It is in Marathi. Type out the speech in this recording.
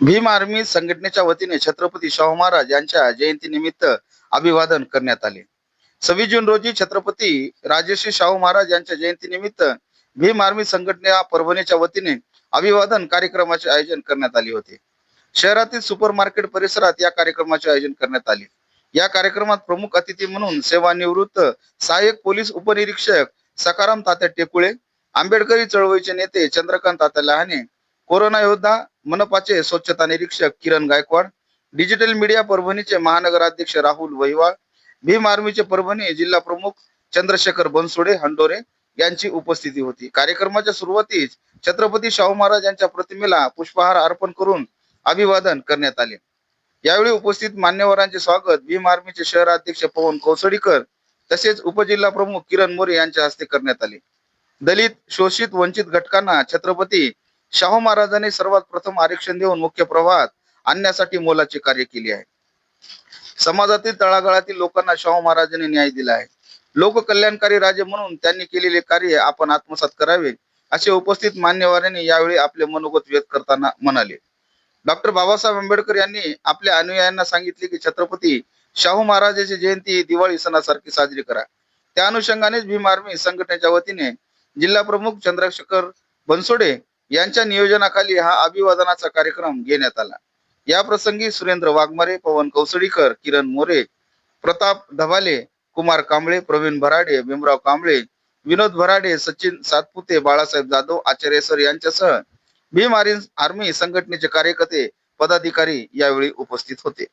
भीम आर्मी संघटनेच्या वतीने छत्रपती शाहू महाराज यांच्या जयंतीनिमित्त अभिवादन करण्यात आले. सव्वीस जून रोजी छत्रपती राजर्षी शाहू महाराज यांच्या जयंतीनिमित्त भीम आर्मी संघटने परभणीच्या वतीने अभिवादन कार्यक्रमाचे आयोजन करण्यात आले होते. शहरातील सुपर मार्केट परिसरात या कार्यक्रमाचे आयोजन करण्यात आले. या कार्यक्रमात प्रमुख अतिथी म्हणून सेवानिवृत्त सहाय्यक पोलीस उपनिरीक्षक सकाराम तात्या टेकुळे आंबेडकरी चळवळीचे नेते चंद्रकांत आता लहाने. कोरोना योद्धा मनपाचे स्वच्छता निरीक्षक किरण गायकवाड डिजिटल मीडिया परभणीचे महानगराध्यक्ष राहुल वहिवाळ भीम आर्मीचे परभणी जिल्हा प्रमुख चंद्रशेखर बनसोडे हंडोरे यांची उपस्थिती होती. कार्यक्रमाच्या सुरुवातीस छत्रपती शाहू महाराज यांच्या प्रतिमेला पुष्पहार अर्पण करून अभिवादन करण्यात आले. यावेळी उपस्थित मान्यवरांचे स्वागत भीम आर्मीचे शहराध्यक्ष पवन कोसडीकर तसेच उपजिल्हा प्रमुख किरण मोरे यांच्या हस्ते करण्यात आले. दलित शोषित वंचित घटकांना छत्रपती शाहू महाराजांनी सर्वात प्रथम आरक्षण देऊन मुख्य प्रवाहात आणण्यासाठी मोलाचे कार्य केले आहे. समाजातील तळागाळातील लोकांना शाहू महाराजांनी न्याय दिला आहे. लोककल्याणकारी राजे म्हणून त्यांनी केलेले कार्य आपण आत्मसात करावे असे उपस्थित मान्यवरांनी यावेळी आपले मनोगत व्यक्त करताना म्हणाले. डॉक्टर बाबासाहेब आंबेडकर यांनी आपल्या अनुयायांना सांगितले की छत्रपती शाहू महाराजांची जयंती दिवाळी सणासारखी साजरी करा. त्या अनुषंगानेच भीम आर्मी संघटनेच्या वतीने जिल्हा प्रमुख चंद्रशेखर बनसोडे यांच्या नियोजनाखाली हा अभिवादनाचा कार्यक्रम घेण्यात आला. या प्रसंगी सुरेंद्र वाघमारे पवन कौसडीकर किरण मोरे प्रताप धबाले कुमार कांबळे प्रवीण भराडे भीमराव कांबळे विनोद भराडे सचिन सातपुते बाळासाहेब जाधव आचार्य सर यांच्यासह भीम आर्मी आर्मी संघटनेचे कार्यकर्ते पदाधिकारी यावेळी उपस्थित होते.